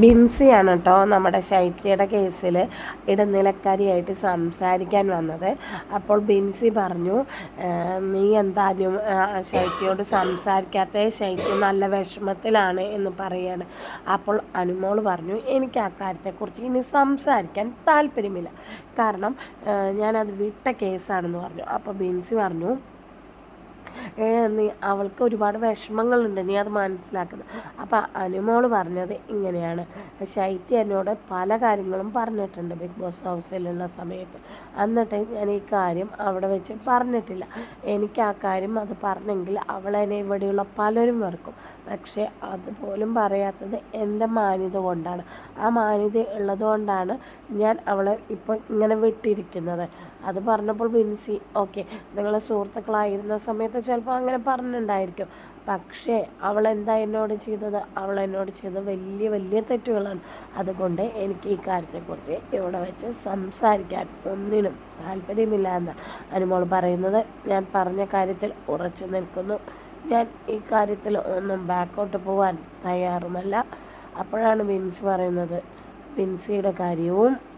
ബിൻസിയാണ് കേട്ടോ നമ്മുടെ ശൈത്യയുടെ കേസിൽ ഇടനിലക്കാരിയായിട്ട് സംസാരിക്കാൻ വന്നത്. അപ്പോൾ ബിൻസി പറഞ്ഞു നീ എന്തായാലും ശൈത്യയോട് സംസാരിക്കാത്ത ശൈത്യം നല്ല വിഷമത്തിലാണ് എന്ന് പറയാണ്. അപ്പോൾ അനുമോൾ പറഞ്ഞു എനിക്ക് ആ കാര്യത്തെക്കുറിച്ച് ഇനി സംസാരിക്കാൻ താല്പര്യമില്ല. കാരണം ഞാനത് വിട്ട കേസാണെന്ന് പറഞ്ഞു. അപ്പോൾ ബിൻസി പറഞ്ഞു നീ അവൾക്ക് ഒരുപാട് വിഷമങ്ങളുണ്ട്. നീ അത് മനസ്സിലാക്കുന്നത് അപ്പോൾ അനുമോൾ പറഞ്ഞത് ഇങ്ങനെയാണ്. ശൈത്യ എന്നോട് പല കാര്യങ്ങളും പറഞ്ഞിട്ടുണ്ട് ബിഗ് ബോസ് ഹൗസിലുള്ള സമയത്ത്. എന്നിട്ട് ഞാൻ ഈ കാര്യം അവിടെ വെച്ച് പറഞ്ഞിട്ടില്ല. എനിക്ക് ആ കാര്യം അത് പറഞ്ഞെങ്കിൽ അവളെന്നെ ഇവിടെയുള്ള പലരും വെറുക്കും. പക്ഷേ അതുപോലും പറയാത്തത് എന്റെ മാന്യത കൊണ്ടാണ്. ആ മാന്യത ഉള്ളതുകൊണ്ടാണ് ഞാൻ അവളെ ഇപ്പോൾ ഇങ്ങനെ വിട്ടിരിക്കുന്നത്. അത് പറഞ്ഞപ്പോൾ ബിൻസി ഓക്കെ നിങ്ങളെ സുഹൃത്തുക്കളായിരുന്ന സമയത്ത് ചിലപ്പോൾ അങ്ങനെ പറഞ്ഞിട്ടുണ്ടായിരിക്കും പക്ഷേ അവൾ എന്താ എന്നോട് ചെയ്തത്? അവൾ എന്നോട് ചെയ്തത് വലിയ വലിയ തെറ്റുകളാണ്. അതുകൊണ്ട് എനിക്ക് ഈ കാര്യത്തെക്കുറിച്ച് ഇവിടെ വെച്ച് സംസാരിക്കാൻ ഒന്നിനും താല്പര്യമില്ല എന്ന് അനുമോൾ പറയുന്നത് ഞാൻ പറഞ്ഞ കാര്യത്തിൽ ഉറച്ചു നിൽക്കുന്നു. ഞാൻ ഈ കാര്യത്തിൽ ഒന്നും ബാക്കോട്ട് പോകാൻ തയ്യാറുമല്ല. അപ്പോഴാണ് ബിൻസി പറയുന്നത്. ബിൻസിയുടെ കാര്യവും